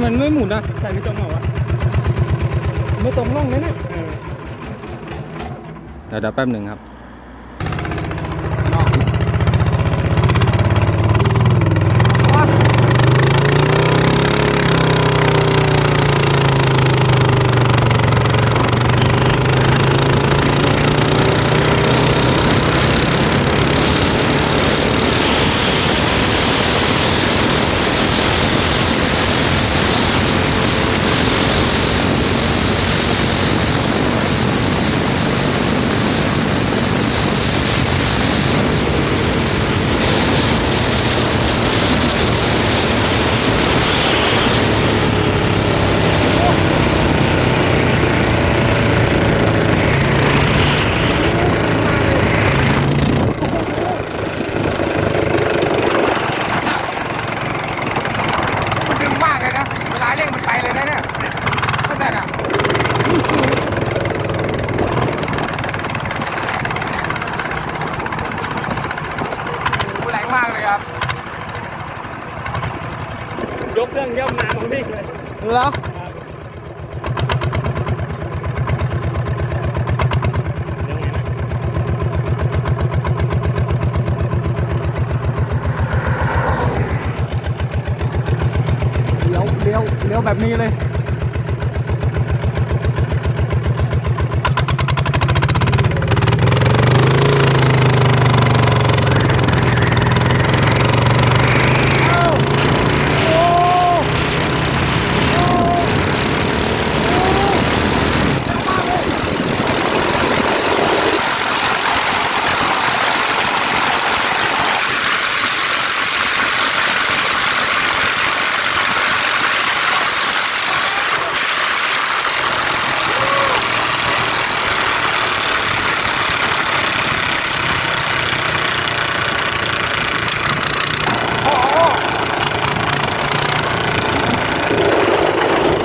ำไมมันไม่หมุนอะใส่ไม่ตรงเหรอวะไม่ตรงร่องเลยเนี่ยเออเดี๋ยวเดี๋ยวแป๊บหนึ่งครับ มันดึงมากเลยนะ เวลาเร่งมันไปเลยนะเนี่ยเข้าใจอะโอ้โหแรงมากเลยครับ ยกเครื่องย่อมน้ำของพี่ เลยเหรอยังไงนะเลี้ยวเลี้ยวเลี้ยวแบบนี้เลย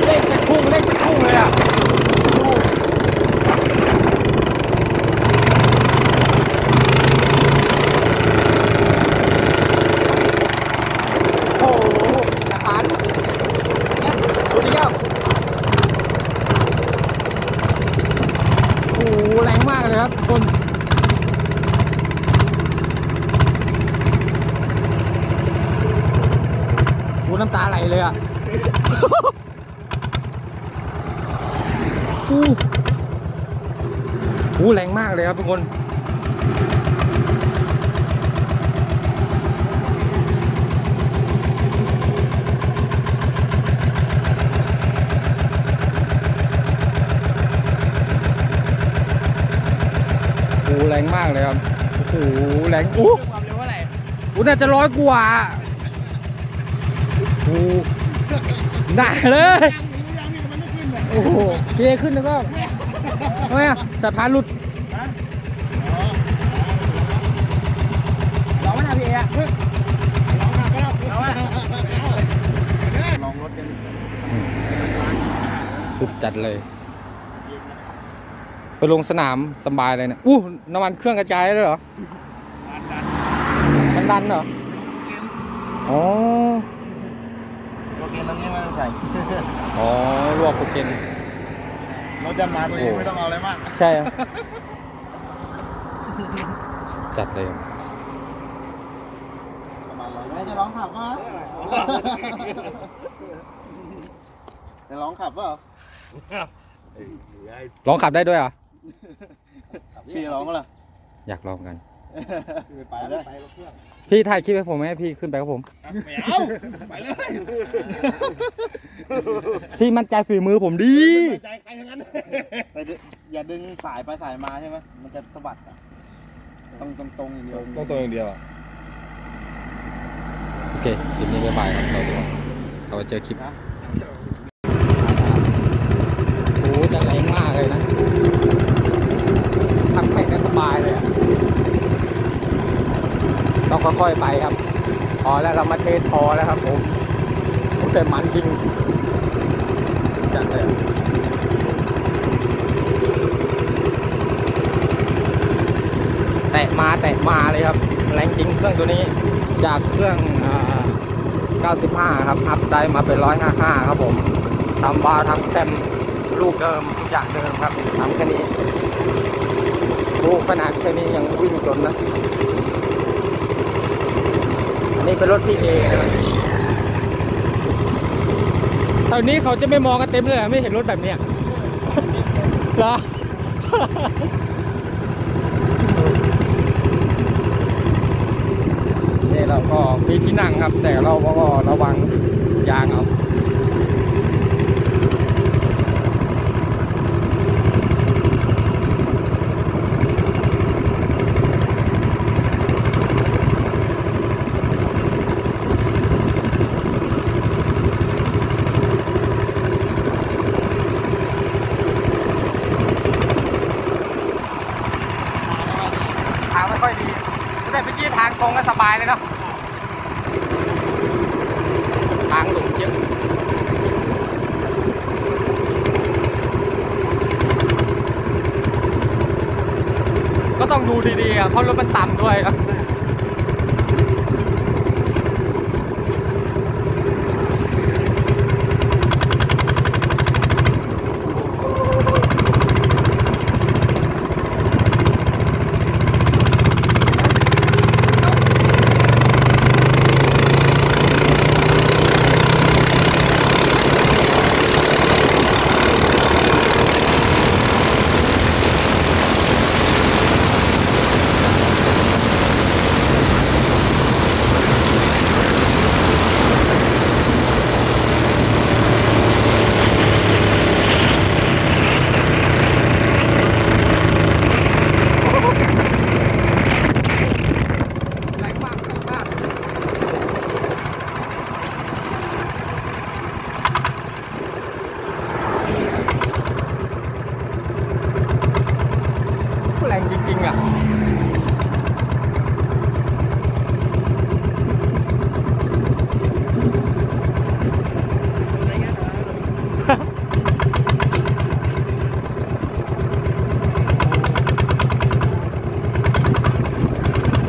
เร่งเป็นพุ่งเร่งเป็นพุ่งเลยอะโอ้โหสะพานเนี่ยดูดิครับโอ้โหแรงมากเลย ครับทุกคนโอ้น้ำตาไหลเลยอะอู้หูแรงมากเลยครับทุกคน แรงมากเลยครับโอ้โหแรงอู้ความเร็วเท่าไหร่อู้น่าจะร้อยกว่าโอ้โหหนักเลยโอ้โหเทขึ้นแล้วก็ทำไมอะสะพานหลุดลองไหมนะพี่เอะลองนะลองนะลองรถกันสุดจัดเลย ไปลงสนามสบายเลยเนี่ยอู้น้ำมันเครื่องกระจายเลยเหรอมันดันเหรออ๋อโอเคแล้วงี้มาใส่อ๋อลวกโคเคนรถดำนาตัวเองไม่ต้องเอาอะไรมากใช่ครับจัดเลยประมาณร้อยไม่จะร้องขับป่ะจะร้องขับเปล่าลองขับได้ด้วยเหรอะ พี่ร้องก็ล่ะอยากลองกัน ไปได้พี่ถ่ายคลิปให้ผมไหมให้พี่ขึ้นไปกับผม ไม่เอาไปเลยพี่มั่นใจฝีมือผมดีใจใครทั้งนั้นแต่อย่าดึงสายไปสายมาใช่ไหมมันจะสะบัดอะต้องตรงตรงๆอย่างเดียวต้องตัวอย่างเดียวอะโอเคคลิปนี้บ๊ายบายครับเราดูเราไปเจอคลิป นะ โอ้จะแรงมากเลยนะทำแข่งกันสบายเลยอะต้อง ค่อยๆไปครับ พอแล้วเรามาเทสพอแล้วครับผมโอ้แต่มันจริงจัดเลยแตะมาแตะมาเลยครับ แรงจริงเครื่องตัวนี้จากเครื่อง 95 ครับ อัพไซด์มาเป็น 155 ครับผมทำบาร์ทำแคมลูกเดิมทุกอย่างเดิมครับทำแค่นี้ลูกขนาดแค่นี้ยังวิ่งจนนะ นนี้เป็นรถพี่เอนะครับแถวนี้เขาจะไม่มองกันเต็มเลยเหรอไม่เห็นรถแบบเนี้ยเหรอนี่เราก็มีที่นั่งครับ แต่เราก็ระวังยางเอา ทางไม่ค่อยดีแต่ เมื่อกี้ทางตรงก็สบายเลยเนาะทางหลุมเยอะก็ต้องดูดีๆเพราะรถมันต่ำด้วยนะแ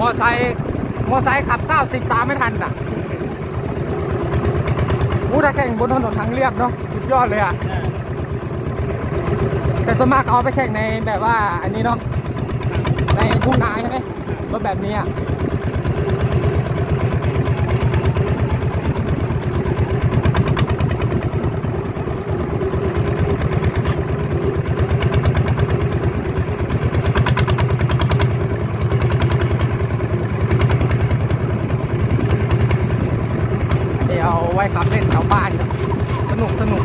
อไซค์มอไซค์ขับ 90 ตามไม่ทันอะอู้ถ้าแข่งบนถนนทางเรียบเนาะสุดยอดเลยอะ แต่สวนมากเอาไปแข่งในแบบว่าอันนี้เนาะในทุ่งนาใช่ไหมรถแบบนี้อะ เดี๋ยวเอาไว้ ขับเล่นแถวบ้านครับสนุกสนุก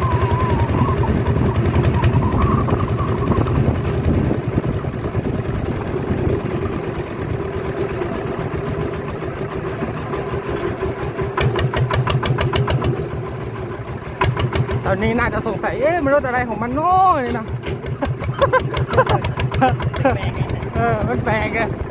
ตอนนี้น่าจะสงสัย เอ๊ะมันรถอะไรของมันโน้นี่นะ เออมันแปลกไงไปครับโอเ